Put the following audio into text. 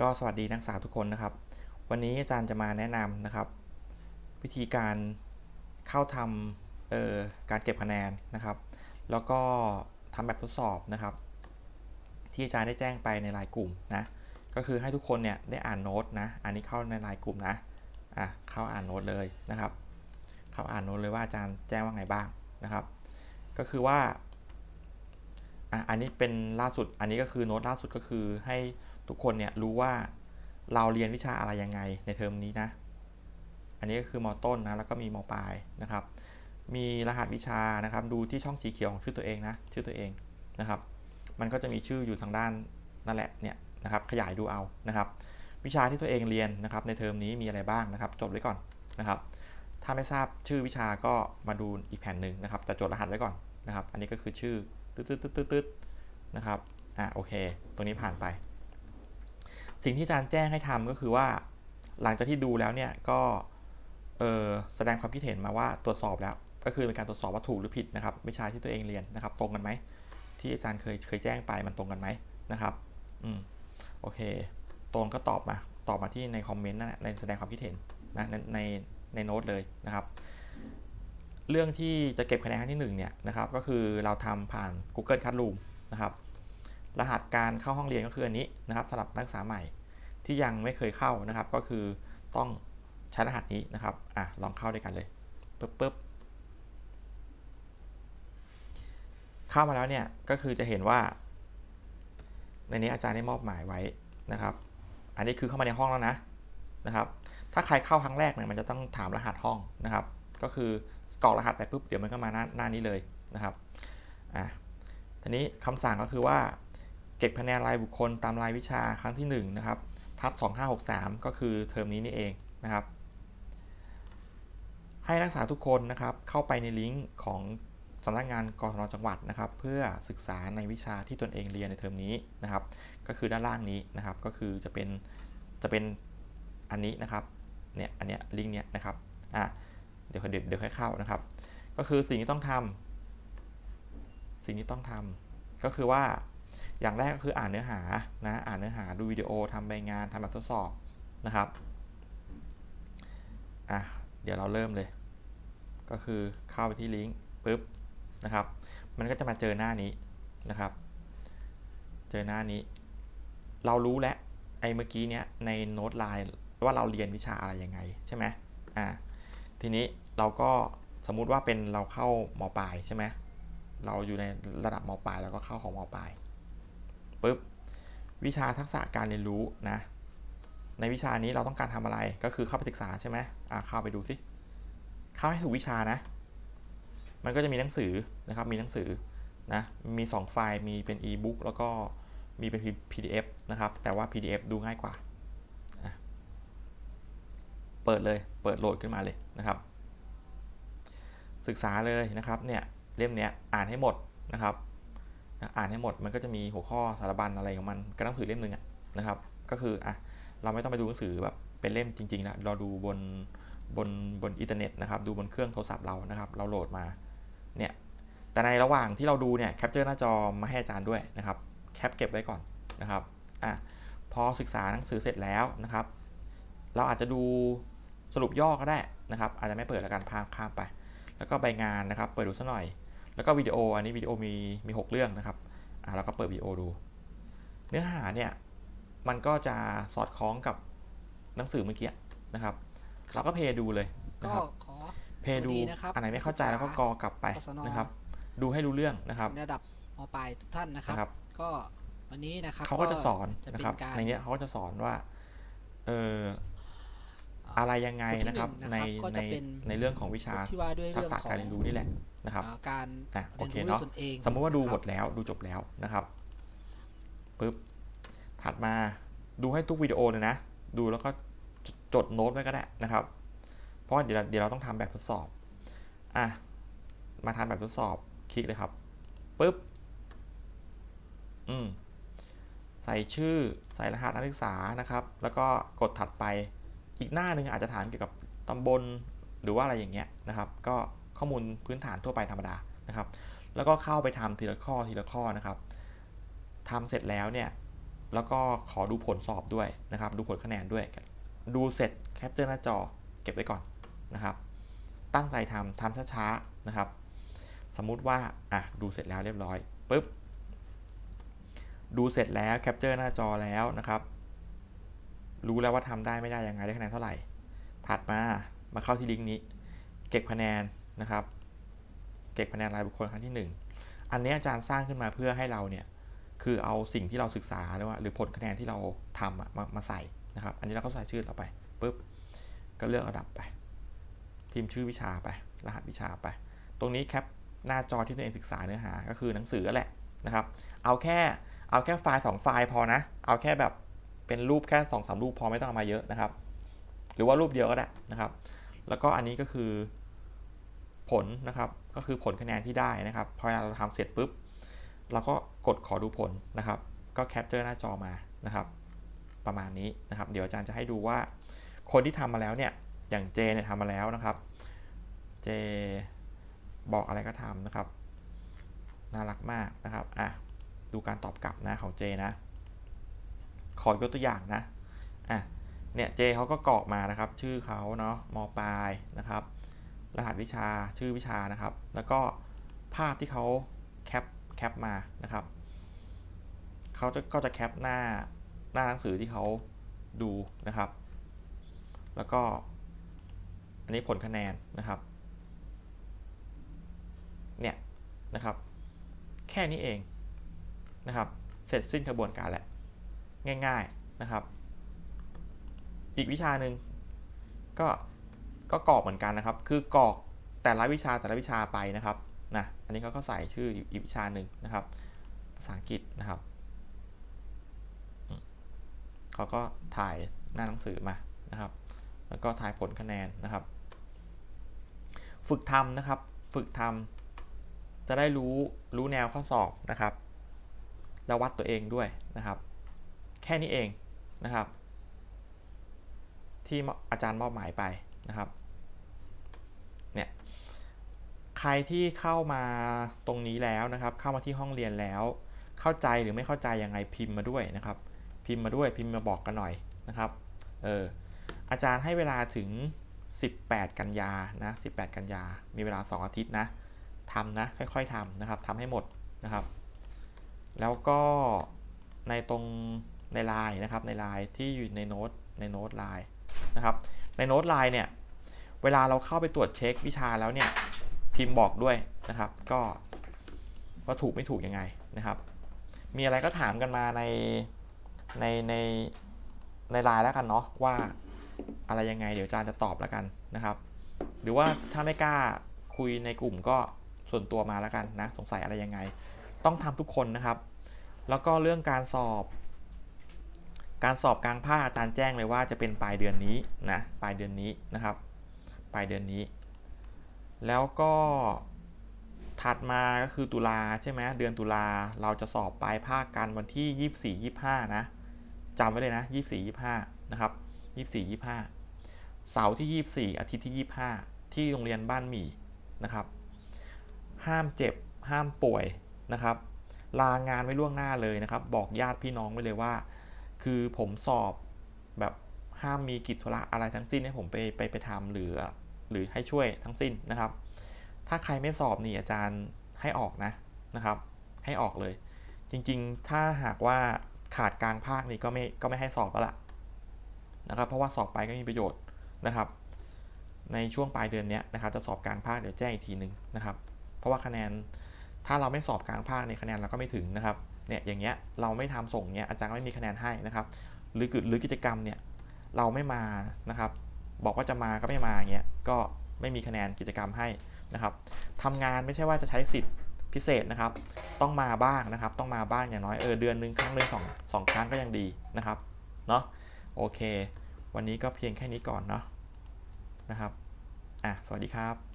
ก็สวัสดีนักศึกษาทุกคนนะครับ วันนี้อาจารย์จะมาแนะนำนะครับ วิธีการเข้าทำเอ่อการเก็บคะแนนนะครับ แล้วก็ทำแบบทดสอบนะครับ ที่อาจารย์ได้แจ้งไปในไลน์กลุ่มนะก็คือให้ทุกคนเนี่ยได้อ่านโน้ตนะอันนี้เข้าในไลน์กลุ่มนะอะเข้าอ่านโน้ตเลยนะครับ เข้าอ่านโน้ตเลยว่าอาจารย์แจ้งว่าไงบ้างนะครับ ก็คือว่าอะอันนี้เป็นล่าสุดอันนี้ก็คือโน้ตล่าสุดก็คือให้ ทุกคนเนี่ยรู้ว่าเราเรียนวิชาอะไรยังไงในเทอมนี้นะ อันนี้ก็คือมอต้นนะแล้วก็มีมอปลายนะครับ มีรหัสวิชานะครับ ดูที่ช่องสีเขียวของชื่อตัวเองนะชื่อตัวเองนะครับ มันก็จะมีชื่ออยู่ทางด้านนั่นแหละเนี่ยนะครับขยายดูเอานะครับ วิชาที่ตัวเองเรียนนะครับ ในเทอมนี้มีอะไรบ้างนะครับจดไว้ก่อนนะครับ ถ้าไม่ทราบชื่อวิชาก็มาดูอีกแผ่นหนึ่งนะครับแต่จดรหัสไว้ก่อนนะครับ อันนี้ก็คือชื่อตึ๊ดตึ๊ดตึ๊ดตึ๊ดนะครับอะโอเค ตัวนี้ผ่านไป สิ่งที่อาจารย์แจ้งให้ทำก็คือว่า หลังจากที่ดูแล้วเนี่ยก็แสดงความคิดเห็นมาว่าตรวจสอบแล้ว ก็คือเป็นการตรวจสอบว่าถูกหรือผิดนะครับวิชาที่ตัวเองเรียนนะครับ ตรงกันไหมที่อาจารย์เคยเคยแจ้งไปมันตรงกันไหมนะครับอืมโอเคตรงก็ตอบมาตอบมาที่ในคอมเมนต์นั่นแหละในแสดงความคิดเห็นนะในในในโน้ตเลยนะครับ เรื่องที่จะเก็บคะแนนครั้งที่หนึ่งเนี่ยนะครับก็คือเราทำผ่าน Google Classroom นะครับ รหัสการเข้าห้องเรียนก็คืออันนี้นะครับสำหรับนักศึกษาใหม่ที่ยังไม่เคยเข้านะครับ ก็คือต้องใช้รหัสนี้นะครับอะลองเข้าด้วยกันเลยปึ๊บปึ๊บเข้ามาแล้วเนี่ยก็คือจะเห็นว่า ในนี้อาจารย์ได้มอบหมายไว้นะครับ อันนี้คือเข้ามาในห้องแล้วนะนะครับ ถ้าใครเข้าครั้งแรกเนี่ยมันจะต้องถามรหัสห้องนะครับ ก็คือกรอกรหัสไปปุ๊บเดี๋ยวมันก็มาหน้าหน้านี้เลยนะครับอะทีนี้คำสั่งก็คือว่า เก็บคะแนนรายบุคคลตามรายวิชาครั้งที่ 1 นะครับ ทับ2563 ก็คือเทอมนี้นี่เองนะครับ ให้นักศึกษาทุกคนนะครับ เข้าไปในลิงก์ของสำนักงานกศนจังหวัดนะครับ เพื่อศึกษาในวิชาที่ตนเองเรียนในเทอมนี้นะครับ ก็คือด้านล่างนี้นะครับ ก็คือจะเป็นจะเป็นอันนี้นะครับ เนี่ยอันเนี้ยลิงก์เนี้ยนะครับ อะเดี๋ยวเดี๋ยวเดี๋ยวค่อยเข้านะครับ ก็คือสิ่งที่ต้องทำสิ่งที่ต้องทำก็คือว่า อย่างแรกก็คืออ่านเนื้อหานะอ่านเนื้อหาดูวิดีโอทำใบงานทำแบบทดสอบนะครับอะเดี๋ยวเราเริ่มเลย ก็คือเข้าไปที่ลิงก์ปุ๊บนะครับ มันก็จะมาเจอหน้านี้นะครับ เจอหน้านี้ เรารู้แล้วไอ้เมื่อกี้เนี้ยในโน้ตไลน์ว่าเราเรียนวิชาอะไรยังไงใช่ไหมอ่าทีนี้เราก็สมมุติว่าเป็นเราเข้ามปลายใช่ไหมเราอยู่ในระดับมปลายแล้วก็เข้าของมปลาย ปุ๊บวิชาทักษะการเรียนรู้นะ ในวิชานี้เราต้องการทำอะไรก็คือเข้าไปศึกษาใช่ไหมอ่าเข้าไปดูสิเข้าให้ถูกวิชานะ มันก็จะมีหนังสือนะครับมีหนังสือนะมี 2 ไฟล์มีเป็น e-book แล้วก็มีเป็น PDF นะครับ แต่ว่า PDF ดูง่ายกว่า เปิดเลย เปิดโหลดขึ้นมาเลยนะครับ ศึกษาเลยนะครับ เนี่ย เล่มเนี้ยอ่านให้หมดนะครับ อ่านให้หมดมันก็จะมีหัวข้อสารบัญอะไรของมันก็หนังสือเล่มหนึ่งนะครับ ก็คืออะเราไม่ต้องไปดูหนังสือแบบเป็นเล่มจริงๆแล้วเราดูบนบนบนอินเทอร์เน็ตนะครับ ดูบนเครื่องโทรศัพท์เรานะครับ เราโหลดมาเนี่ยแต่ในระหว่างที่เราดูเนี่ยแคปเจอร์หน้าจอมาให้อาจารย์ด้วยนะครับแคปเก็บไว้ก่อนนะครับอะพอศึกษาหนังสือเสร็จแล้วนะครับ เราอาจจะดูสรุปย่อก็ได้นะครับ อาจจะไม่เปิดแล้วกันพาข้ามไป แล้วก็ใบงานนะครับ เปิดดูสักหน่อย แล้วก็วิดีโออันนี้วิดีโอมีมี6เรื่องนะครับอะเราก็เปิดวิดีโอดู เนื้อหาเนี่ยมันก็จะสอดคล้องกับหนังสือเมื่อกี้นะครับ เราก็เพย์ดูเลยนะก็ครับขอเพย์ดูสวัสดีนะครับอันไหนไม่เข้าใจแล้วก็กอกลับไปกศนนะครับ ดูให้รู้เรื่องนะครับในระดับมปลายทุกท่านนะครับนะครับ ก็วันนี้นะครับเขาก็จะสอนจะนะเป็นครับการในเนี้ยเขาก็จะสอนว่าเออ อะไรยังไงบทที่นะครับหนึ่งในนะครับก็ในจะเป็นในเรื่องของวิชาที่ว่าด้วยทัเรื่กองษะของการเรียนรู้นี่แหละนะครับเอ่อการอะโอเรียนเครู้ด้วเนาะยตนเองสมมุติว่าดูนะหคมรับดแล้วดูจบแล้วนะครับปุ๊บถัดมาดูให้ทุกวิดีโอเลยนะ ดูแล้วก็จดจดโน้ตไว้ก็ได้นะครับ เพราะว่าเดี๋ยวเราเดี๋ยวเราต้องทำแบบทดสอบอะมาทำแบบทดสอบคลิกเลยครับปุ๊บอืมใส่ชื่อใส่รหัสนักศึกษานะครับ แล้วก็กดถัดไป อีกหน้าหนึ่งอาจจะถามเกี่ยวกับตำบลหรือว่าอะไรอย่างเงี้ยนะครับ ก็ข้อมูลพื้นฐานทั่วไปธรรมดานะครับ แล้วก็เข้าไปทำทีละข้อทีละข้อนะครับทำเสร็จแล้วเนี่ย แล้วก็ขอดูผลสอบด้วยนะครับ ดูผลคะแนนด้วย ดูเสร็จแคปเจอร์หน้าจอเก็บไว้ก่อนนะครับ ตั้งใจทำทำช้าๆนะครับ สมมุติว่าอะดูเสร็จแล้วเรียบร้อยปุ๊บดูเสร็จแล้วแคปเจอร์หน้าจอแล้วนะครับ รู้แล้วว่าทำได้ไม่ได้ยังไงได้คะแนนเท่าไหร่ ถัดมามาเข้าที่ลิงก์นี้ เก็บคะแนนนะครับ เก็บคะแนนรายบุคคลครั้งที่ 1 อันนี้อาจารย์สร้างขึ้นมาเพื่อให้เราเนี่ยคือเอาสิ่งที่เราศึกษาหรือว่าหรือผลคะแนนที่เราทำมามาใส่นะครับ อันนี้เราก็ใส่ชื่อเราไปปุ๊บก็เลือกระดับไป พิมพ์ชื่อวิชาไป รหัสวิชาไป ตรงนี้แคปหน้าจอที่ตัวเองศึกษาเนื้อหาก็คือหนังสือแหละนะครับ เอาแค่เอาแค่ไฟล์2ไฟล์พอนะ เอาแค่แบบ เป็นรูปแค่2อสรูปพอไม่ต้องเอามาเยอะนะครับ หรือว่ารูปเดียวก็ได้นะครับ แล้วก็อันนี้ก็คือผลนะครับก็คือผลคะแนนที่ได้นะครับพอเราทำเสร็จปุ๊บเราก็กดขอดูผลนะครับ ก็แคปเจอร์หน้าจอมานะครับ ประมาณนี้นะครับ เดี๋ยวอาจารย์จะให้ดูว่า คนที่ทำมาแล้วเนี่ยอย่างเจเนี่ยทำมาแล้วนะครับเจบอกอะไรก็ทำนะครับ น่ารักมากนะครับอะดูการตอบกลับนะของเจนะ ขอยกตัวอย่างนะอะเนี่ยเจเขาก็กรอกมานะครับ ชื่อเขาเนาะมปลายนะครับ รหัสวิชาชื่อวิชานะครับ แล้วก็ภาพที่เขาแคปแคปมานะครับเขาจะก็จะแคปหน้าหน้าหนังสือที่เขาดูนะครับ แล้วก็ อันนี้ผลคะแนนนะครับ เนี่ยนะครับ แค่นี้เองนะครับ เสร็จสิ้นกระบวนการแหละ ง่ายๆนะครับ อีกวิชาหนึ่งก็ก็กรอกเหมือนกันนะครับ คือกรอกแต่ละวิชาแต่ละวิชาไปนะครับนะอันนี้เขาก็ใส่ชื่ออีกวิชาหนึ่งนะครับ ภาษาอังกฤษนะครับเขาก็ถ่ายหน้าหนังสือมานะครับ แล้วก็ถ่ายผลคะแนนนะครับ ฝึกทำนะครับ ฝึกทำจะได้รู้รู้แนวข้อสอบนะครับ แล้ววัดตัวเองด้วยนะครับ แค่นี้เองนะครับ ที่อาจารย์มอบหมายไปนะครับเนี่ยใครที่เข้ามาตรงนี้แล้วนะครับ เข้ามาที่ห้องเรียนแล้ว เข้าใจหรือไม่เข้าใจยังไงพิมพ์มาด้วยนะครับ พิมพ์มาด้วยพิมพ์มาบอกกันหน่อยนะครับเอออาจารย์ให้เวลาถึง 18 กันยานะ18 กันยา มีเวลา 2 อาทิตย์นะทำนะ ค่อยๆทำนะครับทำให้หมดนะครับ แล้วก็ในตรง ในไลน์นะครับในไลน์ที่อยู่ในโน้ตในโน้ตไลน์นะครับในโน้ตไลน์เนี่ยเวลาเราเข้าไปตรวจเช็ควิชาแล้วเนี่ยพิมพ์บอกด้วยนะครับก็ว่าถูกไม่ถูกยังไงนะครับ มีอะไรก็ถามกันมาในในในในไลน์แล้วกันเนาะว่าอะไรยังไงเดี๋ยวอาจารย์จะตอบแล้วกันนะครับ หรือว่าถ้าไม่กล้าคุยในกลุ่มก็ส่วนตัวมาแล้วกันนะสงสัยอะไรยังไง ต้องทำทุกคนนะครับ แล้วก็เรื่องการสอบ การสอบกลางภาคอาจารย์แจ้งเลยว่าจะเป็นปลายเดือนนี้นะปลายเดือนนี้นะครับ ปลายเดือนนี้ แล้วก็ถัดมาก็คือตุลาใช่ไหมเดือนตุลาเราจะสอบปลายภาคกันวันที่ 24 25 นะจำไว้เลยนะ 24 25 นะครับ 24 25 เสาร์ที่ 24 อาทิตย์ที่ 25 ที่โรงเรียนบ้านหมี่นะครับ ห้ามเจ็บห้ามป่วยนะครับ ลางานไว้ล่วงหน้าเลยนะครับ บอกญาติพี่น้องไว้เลยว่า คือผมสอบแบบห้ามมีกิจธุระอะไรทั้งสิ้นให้ผมไปไปไปทำหรือหรือให้ช่วยทั้งสิ้นนะครับ ถ้าใครไม่สอบนี่อาจารย์ให้ออกนะนะครับ ให้ออกเลย จริงๆ ถ้าหากว่าขาดกลางภาคนี่ก็ไม่ก็ไม่ให้สอบแล้วล่ะนะครับ เพราะว่าสอบไปก็มีประโยชน์นะครับ ในช่วงปลายเดือนนี้นะครับจะสอบกลางภาคเดี๋ยวแจ้งอีกทีหนึ่งนะครับ เพราะว่าคะแนนถ้าเราไม่สอบกลางภาคในคะแนนเราก็ไม่ถึงนะครับ เนี่ยอย่างเงี้ยเราไม่ทำส่งเนี่ยอาจารย์ไม่มีคะแนนให้นะครับ หรือหรือกิจกรรมเนี่ยเราไม่มานะครับบอกว่าจะมาก็ไม่มาเงี้ยก็ไม่มีคะแนนกิจกรรมให้นะครับทำงานไม่ใช่ว่าจะใช้สิทธิ์พิเศษนะครับ ต้องมาบ้างนะครับ ต้องมาบ้างอย่างน้อยเออเดือนหนึ่งครั้งหนึ่งสองสองครั้งก็ยังดีนะครับ เนาะโอเค วันนี้ก็เพียงแค่นี้ก่อนเนาะนะครับ อะ สวัสดีครับ